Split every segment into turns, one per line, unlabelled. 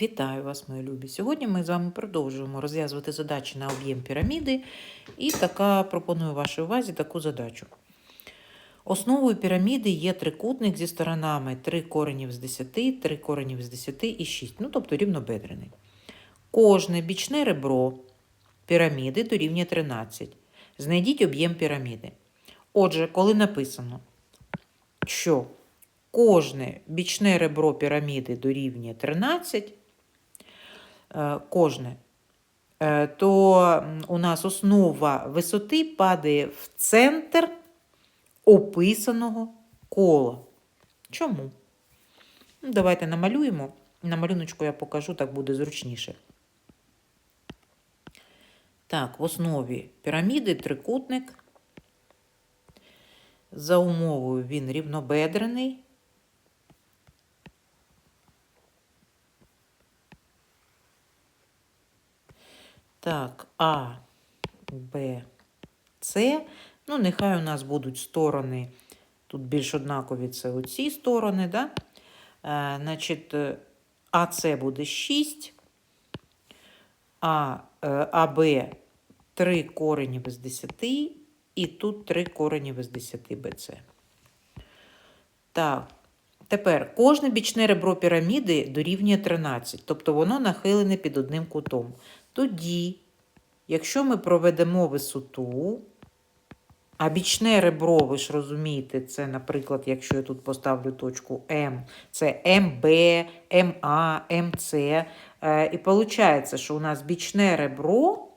Вітаю вас, мої любі! Сьогодні ми з вами продовжуємо розв'язувати задачі на об'єм піраміди. І така пропоную вашій увазі таку задачу. Основою піраміди є трикутник зі сторонами 3 коренів з 10, 3 коренів з 10 і 6, ну тобто рівнобедрений. Кожне бічне ребро піраміди дорівнює 13. Знайдіть об'єм піраміди. Отже, коли написано, що кожне бічне ребро піраміди дорівнює 13, е, кожне, е, то у нас основа висоти падає в центр описаного кола. Чому? Ну, Давайте намалюємо. На малюночку я покажу, так буде зручніше. Так, в основі піраміди трикутник. За умовою він рівнобедрений. Так, А, Б, С. Ну, нехай у нас будуть сторони, тут більш однакові це оці сторони, да? Е, значить, е, АС буде 6, а, е, АБ 3 коренів із 10, і тут 3 коренів із 10 БЦ. Так, тепер кожне бічне ребро піраміди дорівнює 13, тобто воно нахилене під одним кутом. Тоді, якщо ми проведемо висоту, а бічне ребро, ви ж розумієте, це, наприклад, якщо я тут поставлю точку М, це МБ, МА, МЦ. Е, І виходить, що у нас бічне ребро,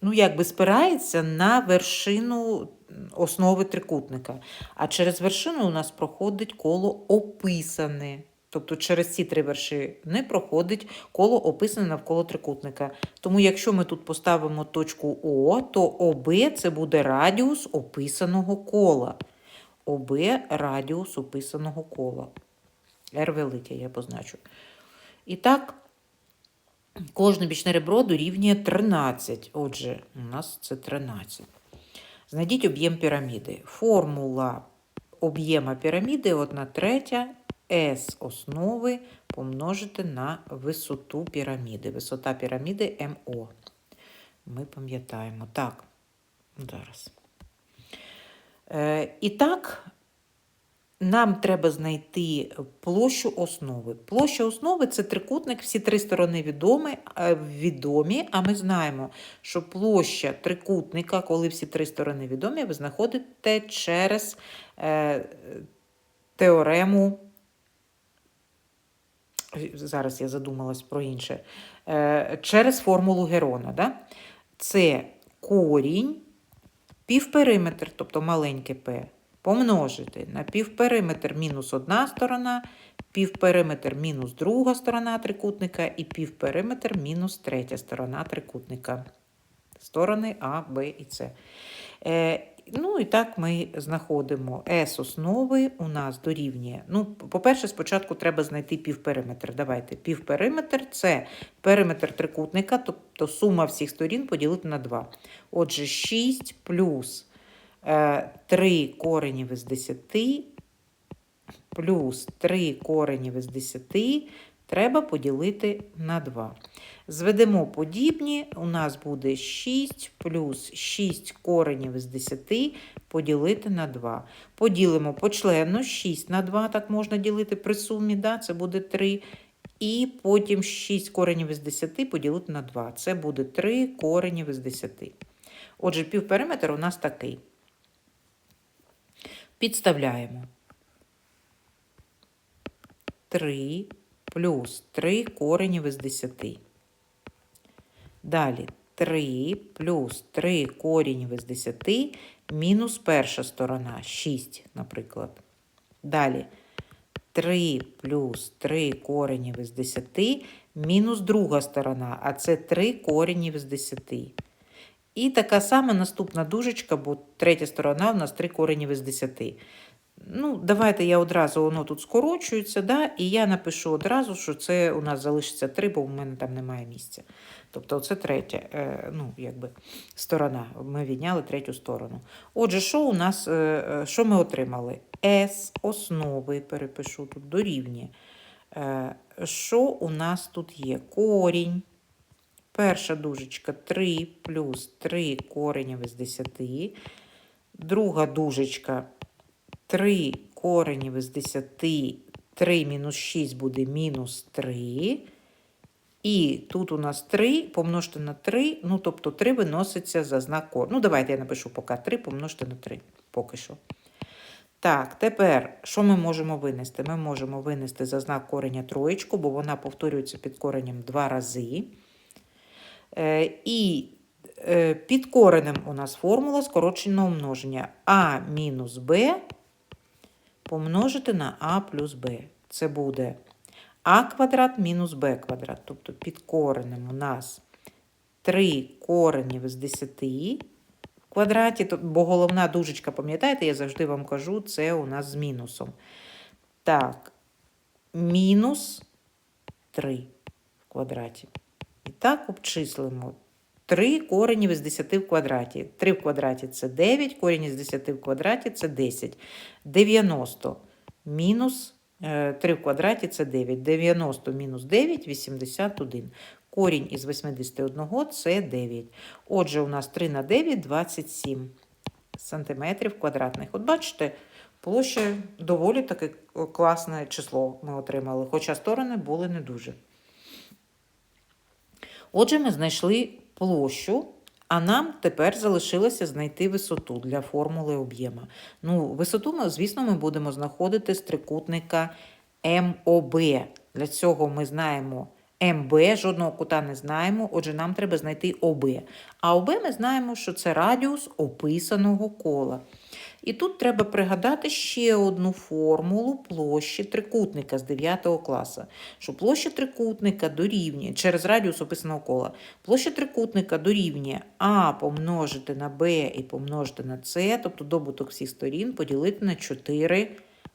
ну, якби спирається на вершину основи трикутника. А через вершину у нас проходить коло описане. Тобто через ці три вершини проходить коло описане навколо трикутника. Тому якщо ми тут поставимо точку О, то ОБ це буде радіус описаного кола. ОБ радіус описаного кола. R велике я позначу. І так, кожне бічне ребро дорівнює 13. Отже, у нас це 13. Знайдіть об'єм піраміди. Формула об'єма піраміди 1 третя S основи помножити на висоту піраміди. Висота піраміди МО. Ми пам'ятаємо. Так, зараз. Е, і так, нам треба знайти площу основи. Площа основи це трикутник, всі три сторони відомі, е, відомі, а ми знаємо, що площа трикутника, коли всі три сторони відомі, ви знаходите через е, теорему. Зараз я задумалась про інше. Е, через формулу Герона. Да? Це корінь, півпериметр, тобто маленьке p, помножити на півпериметр мінус одна сторона, півпериметр мінус друга сторона трикутника і півпериметр мінус третя сторона трикутника. Сторони А, Б і С. Е, ну і так ми знаходимо S основи у нас дорівнює. Ну, по-перше, спочатку треба знайти півпериметр. Давайте. Півпериметр це периметр трикутника, тобто сума всіх сторін поділити на 2. Отже, 6 плюс е, 3 коренів із 10 плюс 3 коренів із 10 треба поділити на 2. Зведемо подібні, у нас буде 6 плюс 6 коренів із 10 поділити на 2. Поділимо почленно 6 на 2, так можна ділити при сумі, да? це буде 3. І потім 6 коренів із 10 поділити на 2. Це буде 3 коренів із 10. Отже, півпериметр у нас такий. Підставляємо 3 плюс 3 коренів із 10. Далі 3 плюс 3 корінь із 10 мінус перша сторона 6, наприклад. Далі 3 плюс 3 коренів із 10 мінус друга сторона, а це 3 коренів із 10. І така сама наступна дужечка, бо третя сторона у нас 3 коренів із 10. Ну, давайте я одразу, воно тут скорочується, да? і я напишу одразу, що це у нас залишиться 3, бо в мене там немає місця. Тобто це третя е, ну, якби, сторона. Ми відняли третю сторону. Отже, що у нас, е, е, що ми отримали? С основи, перепишу тут, дорівнює. Що у нас тут є? Корінь. Перша дужечка 3 плюс 3 коренів із 10. Друга дужечка 3 коренів із 10. 3 мінус 6 буде мінус 3. І тут у нас 3 помножте на 3, ну тобто 3 виноситься за знак кореню. Ну, давайте я напишу поки 3 помножте на 3, поки що. Так, тепер що ми можемо винести? Ми можемо винести за знак кореня троєчку, бо вона повторюється під коренем два рази. Е, і е, під коренем у нас формула скороченого множення а мінус b помножити на а плюс b. Це буде а квадрат мінус b квадрат. Тобто під коренем у нас 3 коренів з 10 в квадраті, бо головна дужечка, пам'ятаєте, я завжди вам кажу, це у нас з мінусом. Так, мінус 3 в квадраті. І так обчислимо. 3 коренів із 10 в квадраті. 3 в квадраті це 9, корінь із 10 в квадраті це 10. 90 мінус 3 в квадраті це 9. 90 мінус 9 – 81. Корінь із 81 – це 9. Отже, у нас 3 на 9 – 27 сантиметрів квадратних. От бачите, площа доволі таке класне число ми отримали, хоча сторони були не дуже. Отже, ми знайшли площу, а нам тепер залишилося знайти висоту для формули об'єма. Ну, висоту звісно, ми будемо знаходити з трикутника МОБ. Для цього ми знаємо МБ, жодного кута не знаємо, отже, нам треба знайти ОБ. А ОБ ми знаємо, що це радіус описаного кола. І тут треба пригадати ще одну формулу площі трикутника з 9 класу. Що площа трикутника дорівнює через радіус описаного кола. Площа трикутника дорівнює А помножити на Б і помножити на С, тобто добуток всіх сторін, поділити на 4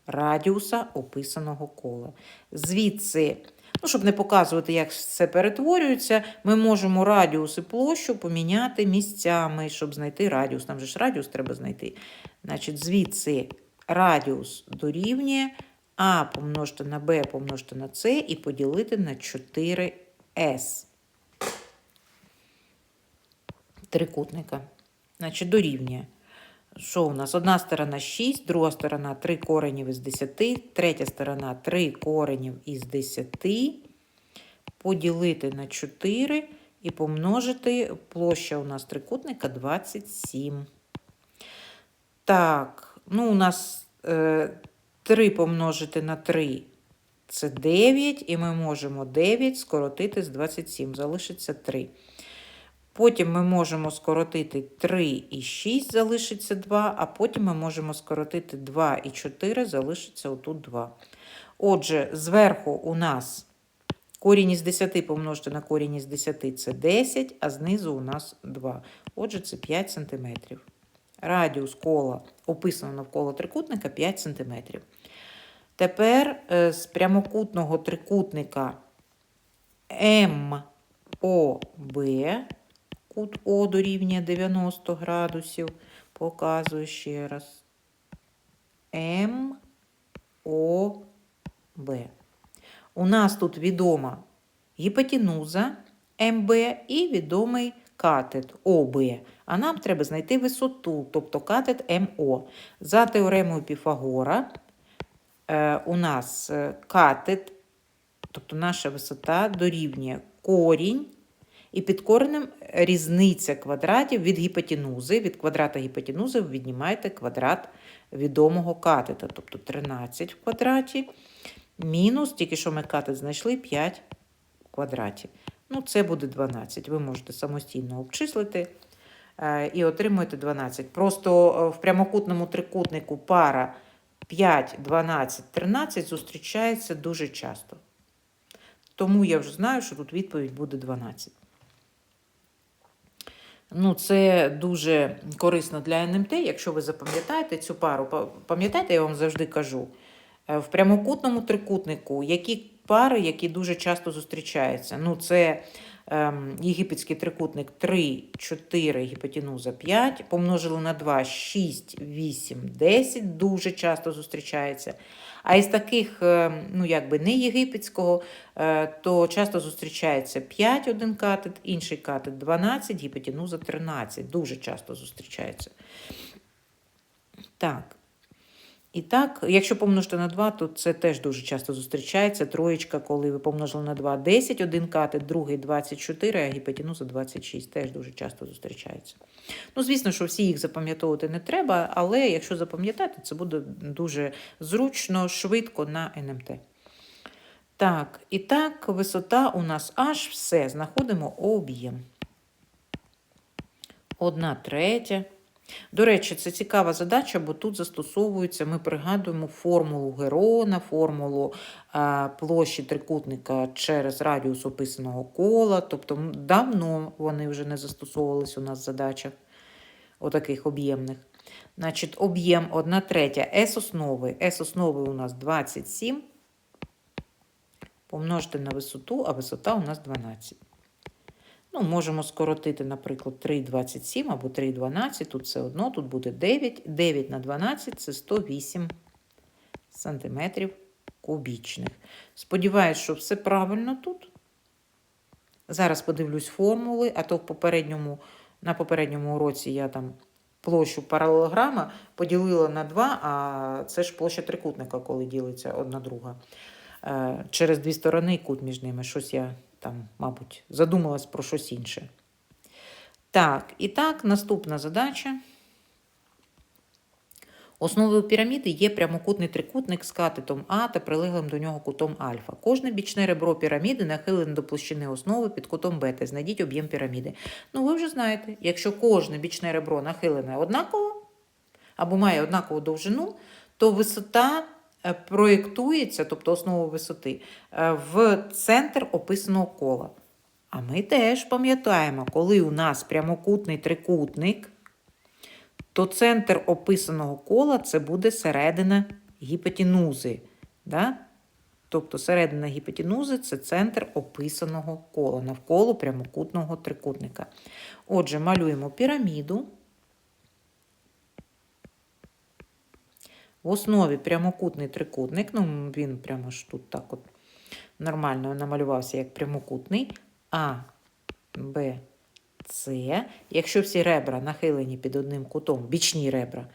радіуса описаного кола. Звідси, ну, щоб не показувати, як це перетворюється, ми можемо радіус і площу поміняти місцями, щоб знайти радіус. Нам же ж радіус треба знайти. Значить, звідси радіус дорівнює А помножити на Б помножити на С і поділити на 4С. Трикутника. Значить, дорівнює. Що у нас? Одна сторона 6, друга сторона 3 коренів із 10, третя сторона 3 коренів із 10, поділити на 4 і помножити площа у нас трикутника 27. Так, ну у нас е, 3 помножити на 3 це 9, і ми можемо 9 скоротити з 27, залишиться 3. Потім ми можемо скоротити 3 і 6, залишиться 2, а потім ми можемо скоротити 2 і 4, залишиться отут 2. Отже, зверху у нас корінь із 10 помножити на корінь із 10 це 10, а знизу у нас 2. Отже, це 5 см. Радіус кола, описано навколо трикутника, 5 см. Тепер е, з прямокутного трикутника МОБ, кут О дорівнює 90 градусів, показую ще раз. МОБ. У нас тут відома гіпотенуза МБ і відомий катет ОБ. А нам треба знайти висоту, тобто катет МО. За теоремою Піфагора е, у нас е, катет, тобто наша висота дорівнює корінь, і під коренем різниця квадратів від гіпотенузи. Від квадрата гіпотенузи віднімаєте квадрат відомого катета, тобто 13 в квадраті. Мінус, тільки що ми катет знайшли 5 в квадраті. Ну, це буде 12. Ви можете самостійно обчислити е, і отримуєте 12. Просто е, в прямокутному трикутнику пара 5, 12, 13 зустрічається дуже часто. Тому я вже знаю, що тут відповідь буде 12. Ну, це дуже корисно для НМТ, якщо ви запам'ятаєте цю пару. Пам'ятаєте, я вам завжди кажу, е, в прямокутному трикутнику, які пари, які дуже часто зустрічаються. Ну, це єгипетський трикутник 3, 4, гіпотенуза 5, помножили на 2, 6, 8, 10, дуже часто зустрічається. А із таких, ем, ну, якби не єгипетського, е, то часто зустрічається 5 один катет, інший катет 12, гіпотенуза 13. Дуже часто зустрічається. Так. І так, якщо помножити на 2, то це теж дуже часто зустрічається. Троєчка, коли ви помножили на 2, 10, один катет, другий 24, а гіпотенуза 26. Теж дуже часто зустрічається. Ну, звісно, що всі їх запам'ятовувати не треба, але якщо запам'ятати, це буде дуже зручно, швидко на НМТ. Так, і так, висота у нас аж все. Знаходимо об'єм. Одна третя. До речі, це цікава задача, бо тут застосовується, ми пригадуємо формулу Герона, формулу а, площі трикутника через радіус описаного кола. Тобто давно вони вже не застосовувалися у нас в задачах отаких об'ємних. Значить, об'єм 1 третя S основи. S основи у нас 27. Помножити на висоту, а висота у нас 12. Ну, можемо скоротити, наприклад, 3,27 або 3,12, тут все одно, тут буде 9. 9 на 12 це 108 сантиметрів кубічних. Сподіваюсь, що все правильно тут. Зараз подивлюсь формули, а то в попередньому, на попередньому уроці я там площу паралелограма поділила на 2, а це ж площа трикутника, коли ділиться одна друга. Е, Через дві сторони кут між ними. Щось я там, мабуть, задумалась про щось інше. Так, і так, наступна задача. Основою піраміди є прямокутний трикутник з катетом А та прилеглим до нього кутом альфа. Кожне бічне ребро піраміди нахилене до площини основи під кутом бета. Знайдіть об'єм піраміди. Ну, ви вже знаєте, якщо кожне бічне ребро нахилене однаково або має однакову довжину, то висота проєктується, тобто основа висоти, е, в центр описаного кола. А ми теж пам'ятаємо, коли у нас прямокутний трикутник, то центр описаного кола це буде середина гіпотенузи. Да? Тобто середина гіпотенузи це центр описаного кола навколо прямокутного трикутника. Отже, малюємо піраміду. В основі прямокутний трикутник, ну він прямо ж тут так от нормально намалювався як прямокутний. А, Б, С. Якщо всі ребра нахилені під одним кутом, бічні ребра,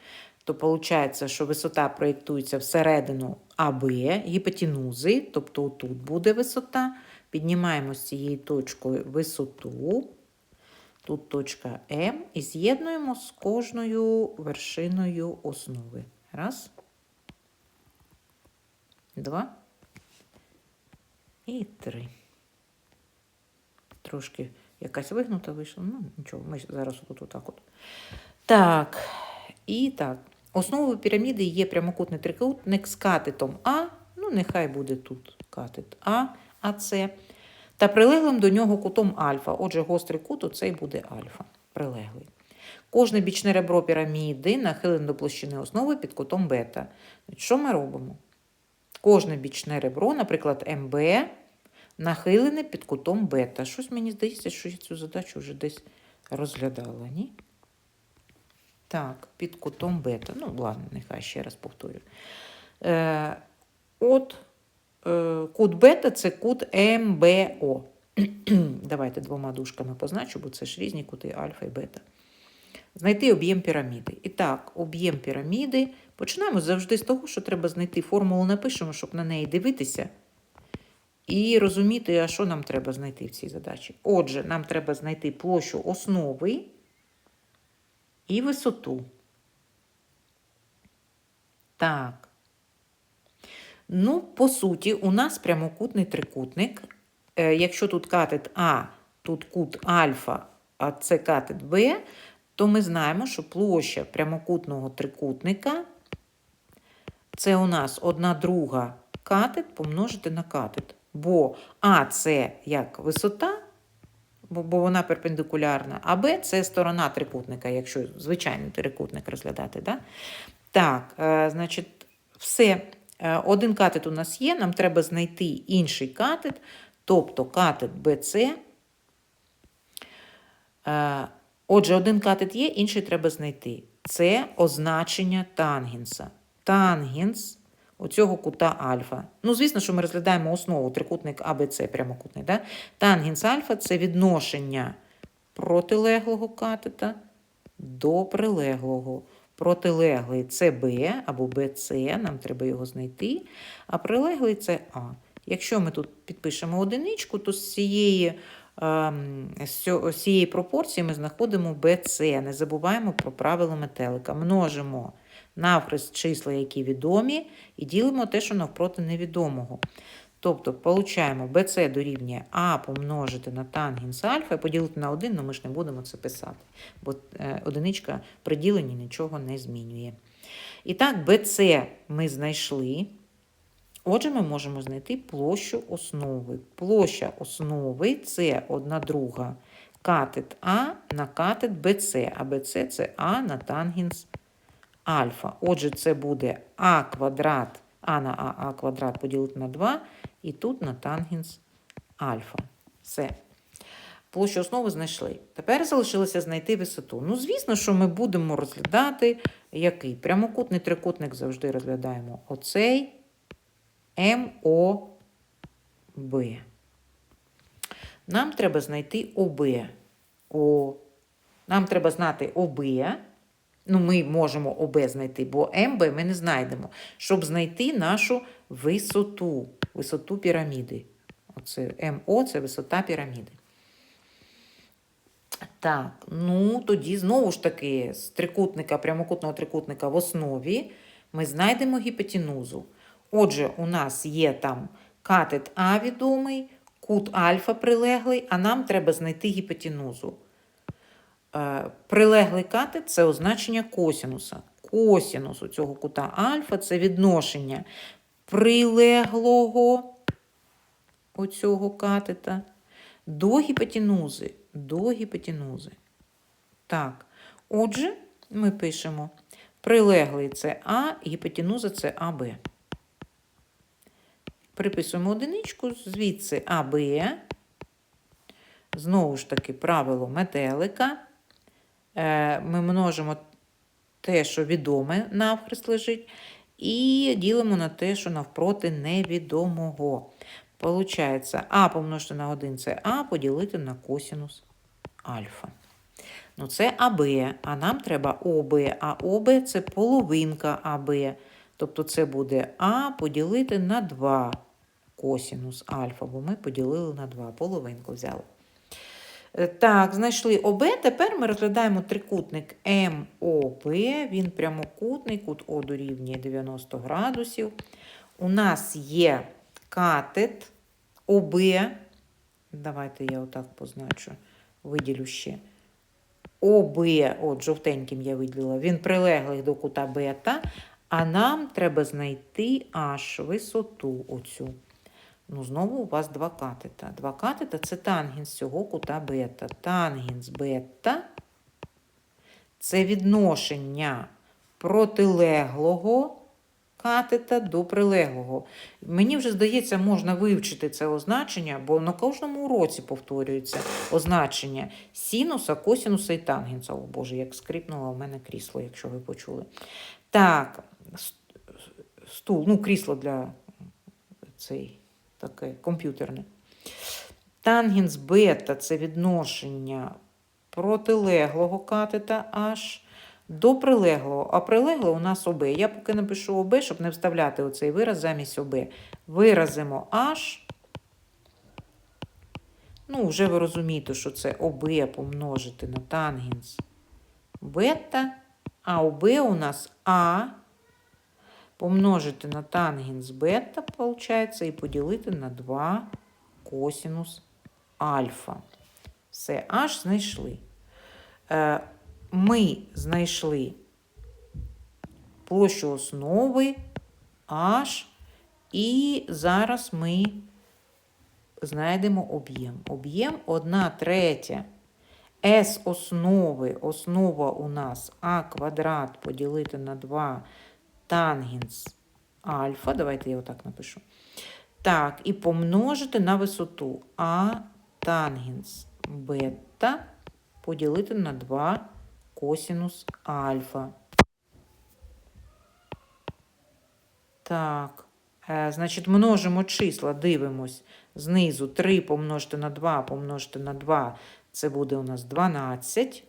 то виходить, що висота проєктується всередину АБ, гіпотенузи, тобто тут буде висота. Піднімаємо з цією точкою висоту. Тут точка М і з'єднуємо з кожною вершиною основи. Раз. Два. І три. Трошки якась вигнута вийшла. Ну, нічого, ми зараз тут отак от. Так. І так. Основою піраміди є прямокутний трикутник з катетом А. Ну, нехай буде тут катет А, АЦ. Та прилеглим до нього кутом альфа. Отже, гострий кут оцей буде альфа. Прилеглий. Кожне бічне ребро піраміди нахилене до площини основи під кутом бета. Що ми робимо? Кожне бічне ребро, наприклад, МБ, нахилене під кутом бета. Щось мені здається, що я цю задачу вже десь розглядала, ні? Так, під кутом бета. Ну, ладно, нехай ще раз повторю. Е, от е, кут бета це кут МБО. Давайте двома дужками позначу, бо це ж різні кути альфа і бета. Знайти об'єм піраміди. І так, об'єм піраміди. Починаємо завжди з того, що треба знайти формулу, напишемо, щоб на неї дивитися. І розуміти, а що нам треба знайти в цій задачі. Отже, нам треба знайти площу основи і висоту. Так. Ну, по суті, у нас прямокутний трикутник. Е, Якщо тут катет А, тут кут альфа, а це катет Б, то ми знаємо, що площа прямокутного трикутника це у нас одна друга катет помножити на катет. Бо А це як висота бо, вона перпендикулярна. А Б це сторона трикутника, якщо звичайний трикутник розглядати. Да? Так, е, значить, все. Е, Один катет у нас є, нам треба знайти інший катет, тобто катет BC. Отже, один катет є, інший треба знайти. Це означення тангенса. Тангенс оцього кута альфа. Ну, звісно, що ми розглядаємо основу трикутник АБЦ прямокутний. Да? Тангенс альфа це відношення протилеглого катета до прилеглого. Протилеглий це Б або БЦ, нам треба його знайти, а прилеглий це А. Якщо ми тут підпишемо одиничку, то з цієї, з цієї пропорції ми знаходимо БЦ. Не забуваємо про правило метелика. Множимо навхрест числа, які відомі, і ділимо те, що навпроти невідомого. Тобто, получаємо BC дорівнює А помножити на тангенс альфа і поділити на 1, але ми ж не будемо це писати, бо е, одиничка при діленні нічого не змінює. І так, BC ми знайшли. Отже, ми можемо знайти площу основи. Площа основи це одна друга катет А на катет BC, а BC це А на тангенс альфа. Отже, це буде А квадрат, А на А, А квадрат поділити на 2, і тут на тангенс альфа. Все. Площу основи знайшли. Тепер залишилося знайти висоту. Ну, звісно, що ми будемо розглядати який? Прямокутний трикутник завжди розглядаємо оцей МОБ. Нам треба знайти ОБ. О. Нам треба знати ОБ. Ну, ми можемо ОБ знайти, бо МБ ми не знайдемо, щоб знайти нашу висоту, висоту піраміди. Оце МО це висота піраміди. Так, ну тоді знову ж таки з трикутника, прямокутного трикутника в основі ми знайдемо гіпотенузу. Отже, у нас є там катет А відомий, кут альфа прилеглий, а нам треба знайти гіпотенузу. Е, Прилеглий катет це означення косінуса. Косінус у цього кута альфа це відношення прилеглого оцього катета до гіпотенузи. До гіпотенузи. Так, отже, ми пишемо прилеглий це А, гіпотенуза це АБ. Приписуємо одиничку, звідси АБ. Знову ж таки, правило метелика. Е, Ми множимо те, що відоме навхрест лежить, і ділимо на те, що навпроти невідомого. Получається, А помножити на 1 це А, поділити на косінус альфа. Ну, це АБ, а нам треба ОБ, а ОБ це половинка АБ. Тобто це буде А поділити на 2 косінус альфа, бо ми поділили на 2, половинку взяли. Е, Так, знайшли ОБ. Тепер ми розглядаємо трикутник МОП. Він прямокутний, кут О дорівнює 90 градусів. У нас є катет ОБ. Давайте я отак позначу, виділю ще. ОБ, от жовтеньким я виділила, він прилеглий до кута бета, а нам треба знайти аж висоту оцю. Ну, знову у вас два катета. Два катета це тангенс цього кута бета. Тангенс бета це відношення протилеглого катета до прилеглого. Мені вже здається, можна вивчити це означення, бо на кожному уроці повторюється означення синуса, косінуса і тангенса. О Боже, як скрипнуло у мене крісло, якщо ви почули. Так, стул, ну, крісло для цей таке комп'ютерне. Тангенс бета це відношення протилеглого катета H до прилеглого. А прилегло у нас ОБ. Я поки напишу ОБ, щоб не вставляти оцей вираз замість ОБ. Виразимо H. Ну, вже ви розумієте, що це ОБ помножити на тангенс бета. А ОБ у нас А помножити на тангенс бета, виходить, і поділити на 2 косінус альфа. Все, аж знайшли. Е, Ми знайшли площу основи аж, і зараз ми знайдемо об'єм. Об'єм 1 третя. С основи, основа у нас А квадрат поділити на 2 тангенс альфа. Давайте я отак напишу. Так, і помножити на висоту А тангенс бета поділити на 2 косінус альфа. Так, е, значить, множимо числа, дивимось. Знизу 3 помножити на 2 помножити на 2 це буде у нас 12.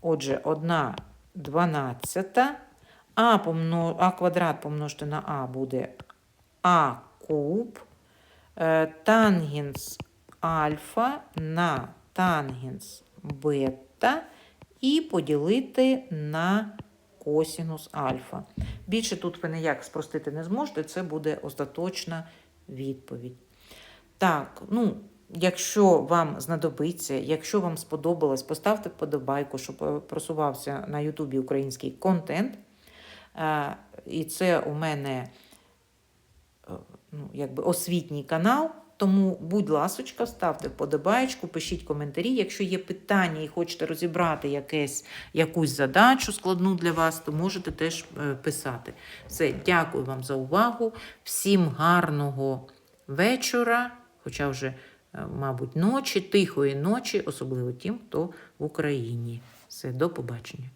Отже, 1 дванадцята. А, помно... а квадрат помножити на А буде А куб. Е, Тангенс альфа на тангенс бета і поділити на косінус альфа. Більше тут ви ніяк спростити не зможете, це буде остаточна відповідь. Так, ну, якщо вам знадобиться, якщо вам сподобалось, поставте вподобайку, щоб е, просувався на Ютубі український контент. І це у мене е, ну, якби освітній канал. Тому, будь ласочка, ставте вподобаєчку, пишіть коментарі. Якщо є питання і хочете розібрати якесь, якусь задачу складну для вас, то можете теж е, писати. Все, дякую вам за увагу. Всім гарного вечора, хоча вже, е, мабуть, ночі, тихої ночі, особливо тим, хто в Україні. Все, до побачення.